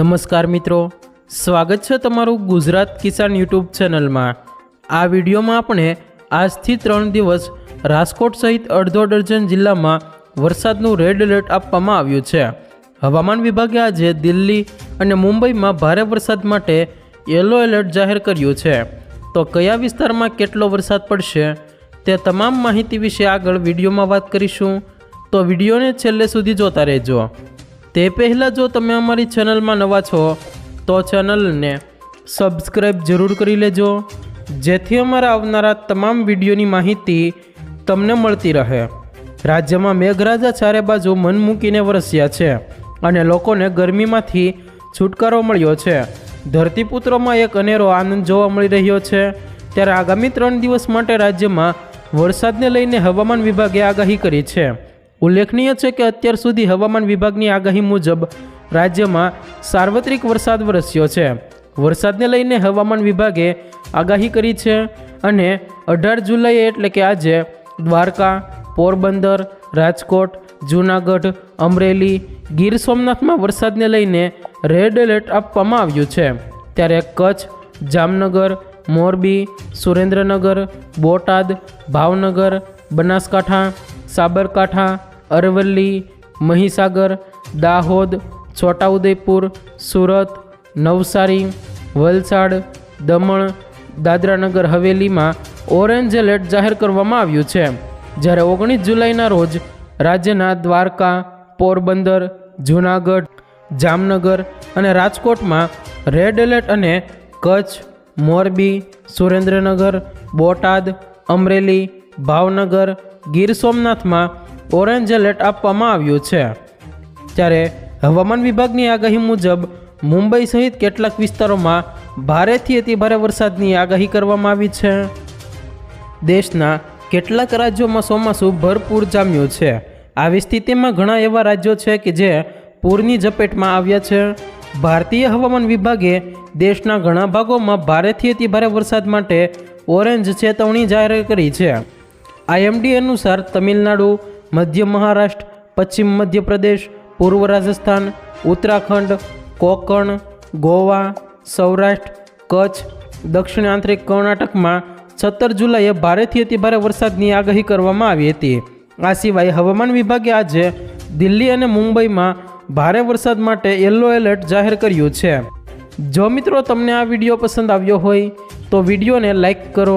નમસ્કાર મિત્રો. સ્વાગત છે તમારું ગુજરાત કિસાન યુટ્યુબ ચેનલમાં. આ વિડીયોમાં આપણે આજથી ત્રણ દિવસ રાજકોટ સહિત અડધો ડઝન જિલ્લામાં વરસાદનું રેડ એલર્ટ આપવામાં આવ્યું છે. હવામાન વિભાગે આજે દિલ્હી અને મુંબઈમાં ભારે વરસાદ માટે યલો એલર્ટ જાહેર કર્યું છે. તો કયા વિસ્તારમાં કેટલો વરસાદ પડશે તે તમામ માહિતી વિશે આગળ વિડીયોમાં વાત કરીશું. તો વિડીયોને છેલ્લે સુધી જોતા રહેજો. તે પહેલાં જો તમે અમારી ચેનલમાં નવા છો, તો ચેનલને સબસ્ક્રાઈબ જરૂર કરી લેજો, જેથી અમારા આવનારા તમામ વિડીયોની માહિતી તમને મળતી રહે. રાજ્યમાં મેઘરાજા ચારે બાજુ મન મૂકીને વરસ્યા છે અને લોકોને ગરમીમાંથી છુટકારો મળ્યો છે. ધરતીપુત્રોમાં એક અનેરો આનંદ જોવા મળી રહ્યો છે. ત્યારે આગામી ત્રણ દિવસ માટે રાજ્યમાં વરસાદને લઈને હવામાન વિભાગે આગાહી કરી છે. ઉલ્લેખનીય છે કે અત્યાર સુધી હવામાન વિભાગની આગાહી મુજબ રાજ્યમાં સાર્વત્રિક વરસાદ વરસ્યો છે. વરસાદને લઈને હવામાન વિભાગે આગાહી કરી છે અને અઢાર જુલાઈએ એટલે કે આજે દ્વારકા, પોરબંદર, રાજકોટ, જૂનાગઢ, અમરેલી, ગીર સોમનાથમાં વરસાદને લઈને રેડ એલર્ટ આપવામાં આવ્યું છે. ત્યારે કચ્છ, જામનગર, મોરબી, સુરેન્દ્રનગર, બોટાદ, ભાવનગર, બનાસકાંઠા, સાબરકાંઠા અરવલ્લી, મહીસાગર, દાહોદ, છોટાઉદેપુર, સુરત, નવસારી, વલસાડ, દમણ, દાદરાનગર હવેલીમાં ઓરેન્જ એલર્ટ જાહેર કરવામાં આવ્યું છે. જ્યારે ઓગણીસ જુલાઈના રોજ રાજ્યના દ્વારકા, પોરબંદર, જૂનાગઢ, જામનગર અને રાજકોટમાં રેડ એલર્ટ અને કચ્છ, મોરબી, સુરેન્દ્રનગર, બોટાદ, અમરેલી, ભાવનગર, ગીર સોમનાથમાં ઓરેન્જ એલર્ટ આપવામાં આવ્યું છે. ત્યારે હવામાન વિભાગની આગાહી મુજબ, મુંબઈ સહિત કેટલાક વિસ્તારોમાં ભારેથી અતિભારે વરસાદની આગાહી કરવામાં આવી છે. દેશના કેટલાક રાજ્યોમાં ચોમાસું ભરપૂર જામ્યું છે. આવી સ્થિતિમાં ઘણા એવા રાજ્યો છે કે જે પૂરની ઝપેટમાં આવ્યા છે. ભારતીય હવામાન વિભાગે દેશના ઘણા ભાગોમાં ભારેથી અતિભારે વરસાદ માટે ઓરેન્જ ચેતવણી જાહેર કરી છે. આઈએમડી અનુસાર તમિલનાડુ મધ્ય મહારાષ્ટ્ર, પશ્ચિમ મધ્યપ્રદેશ, પૂર્વ રાજસ્થાન, ઉત્તરાખંડ, કોકણ, ગોવા, સૌરાષ્ટ્ર, કચ્છ, દક્ષિણ આંતરિક કર્ણાટકમાં સત્તર જુલાઈએ ભારેથી અતિભારે વરસાદની આગાહી કરવામાં આવી હતી. આ સિવાય હવામાન વિભાગે આજે દિલ્હી અને મુંબઈમાં ભારે વરસાદ માટે યલો એલર્ટ જાહેર કર્યું છે. જો મિત્રો તમને આ વીડિયો પસંદ આવ્યો હોય, તો વિડીયોને લાઇક કરો